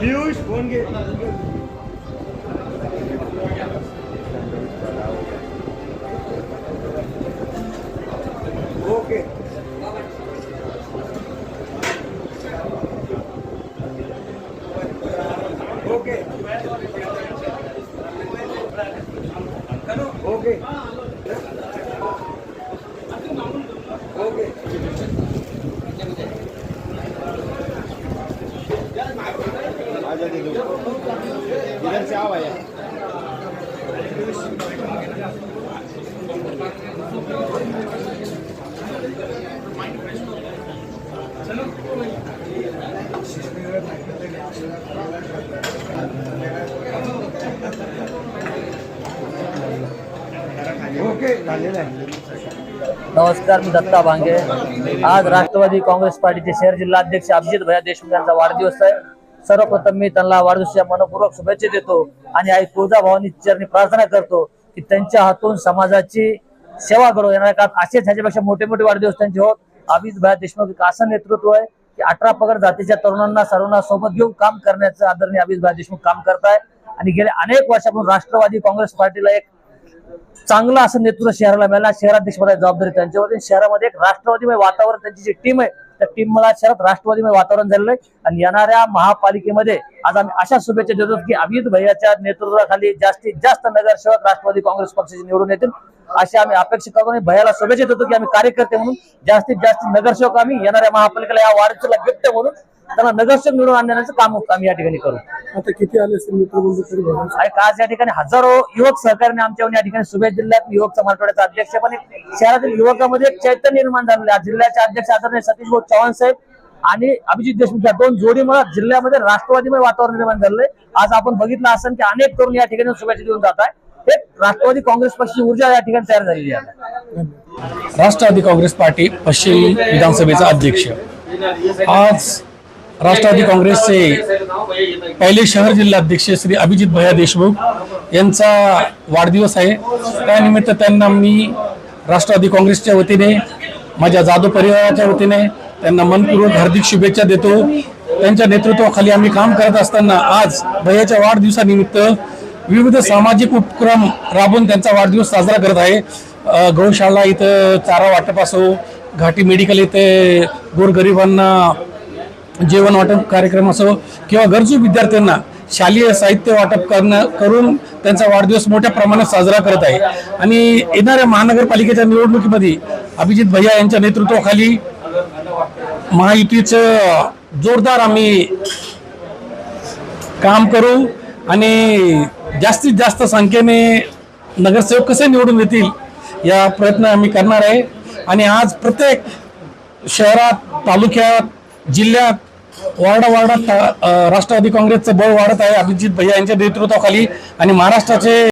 Piyush, phone ke. Okay. Okay. Okay. इधर से आओ भैया। नमस्कार, मी दत्ता भांगे आज राष्ट्रवादी काँग्रेस पार्टीचे शहर जिल्हा अध्यक्ष अभिजित भैया देशमुख यांचा वाढदिवस आहे. सर्वप्रथम मी त्यांना वाढदिवसाच्या मनपूर्वक शुभेच्छा देतो आणि आई तुळजाभवानी चरणी प्रार्थना करतो की त्यांच्या हातून समाजाची सेवा करू. येणाऱ्या काळात असेच ह्याच्यापेक्षा मोठे मोठे वाढदिवस त्यांचे होत. अभिजित भैया देशमुख असं नेतृत्व आहे की अठरा पगड जातीच्या तरुणांना सर्वांना सोबत घेऊन काम करण्याचं आदरणीय अभिजित भैया देशमुख काम करताय. आणि गेल्या अनेक वर्षापासून राष्ट्रवादी काँग्रेस पार्टीला एक चांगलं असं नेतृत्व शहराला मिळालं. शहराध्यक्ष जबाबदारी त्यांच्यावरती शहरामध्ये एक राष्ट्रवादीमय वातावरण त्यांची जी टीम आहे त्या टीम मला शहरात राष्ट्रवादीमध्ये वातावरण झालेलं आहे. आणि येणाऱ्या महापालिकेमध्ये आज आम्ही अशा शुभेच्छा देतो की अमित भैयाच्या नेतृत्वाखाली जास्तीत जास्त नगरसेवक राष्ट्रवादी काँग्रेस पक्षाचे निवडून येतील. अशी आम्ही अपेक्षा करतो आणि भैयाला शुभेच्छा देतो की आम्ही कार्यकर्ते म्हणून जास्तीत जास्त नगरसेवक आम्ही येणाऱ्या महापालिकेला या वाढीला गिफ्ट म्हणून त्यांना नगरसेवक निवडून आणण्याचं काम आम्ही या ठिकाणी करू. आता किती आले असेल मित्रबंधू तरी बघा. आणि आज या ठिकाणी हजारो युवक सहकार्याने आमच्या या ठिकाणी शुभेच्छा जिल्ह्यात युवक समाजवाड्याचा अध्यक्ष पण एक शहरातील युवकामध्ये एक चैतन्य निर्माण झालेलं आहे. जिल्ह्याचे अध्यक्ष आदरणीय सतीश भाऊ चव्हाण साहेब आणि अभिजित देशमुख या दोन जोडीमुळे जिल्ह्यामध्ये राष्ट्रवादीमय वातावरण निर्माण झालंय आज आपण बघितलं असेल की अनेक तरुण या ठिकाणी शुभेच्छा देऊन जात आहे एक राष्ट्रवादी काँग्रेस पक्षाची ऊर्जा या ठिकाणी तयार झालेली आहे. राष्ट्रवादी काँग्रेस पार्टी पश्चिम विधानसभेचा अध्यक्ष. आज राष्ट्रवादी काँग्रेसचे पहिले शहर जिल्हाध्यक्ष श्री अभिजित भैया देशमुख यांचा वाढदिवस आहे. त्यानिमित्त त्यांना मी राष्ट्रवादी काँग्रेसच्या वतीने माझ्या जाधव परिवाराच्या वतीने त्यांना मनपूर्वक हार्दिक शुभेच्छा देतो. त्यांच्या नेतृत्वाखाली आम्ही काम करत असताना आज भैयाच्या वाढदिवसानिमित्त विविध सामाजिक उपक्रम राबवून त्यांचा वाढदिवस साजरा करत आहे. गौशाळा इथं चारा वाटप असो घाटी मेडिकल इथे गोरगरिबांना जेवण वाटप कार्यक्रम असो किंवा गरजू विद्यार्थ्यांना शालेय साहित्य वाटप करणं करून त्यांचा वाढदिवस मोठ्या प्रमाणात साजरा करत आहे. आणि येणाऱ्या महानगरपालिकेच्या निवडणुकीमध्ये अभिजित भैया यांच्या नेतृत्वाखाली महायुतीचं जोरदार आम्ही काम करू आणि जास्तीत जास्त संख्येने नगरसेवक कसे निवडून येतील या प्रयत्न आम्ही करणार आहे. आणि आज प्रत्येक शहरात तालुक्यात जिल्ह्यात वार्डा वार्डात राष्ट्रवादी काँग्रेसचं बळ वाढत आहे. अभिजित भैया यांच्या नेतृत्वाखाली आणि महाराष्ट्राचे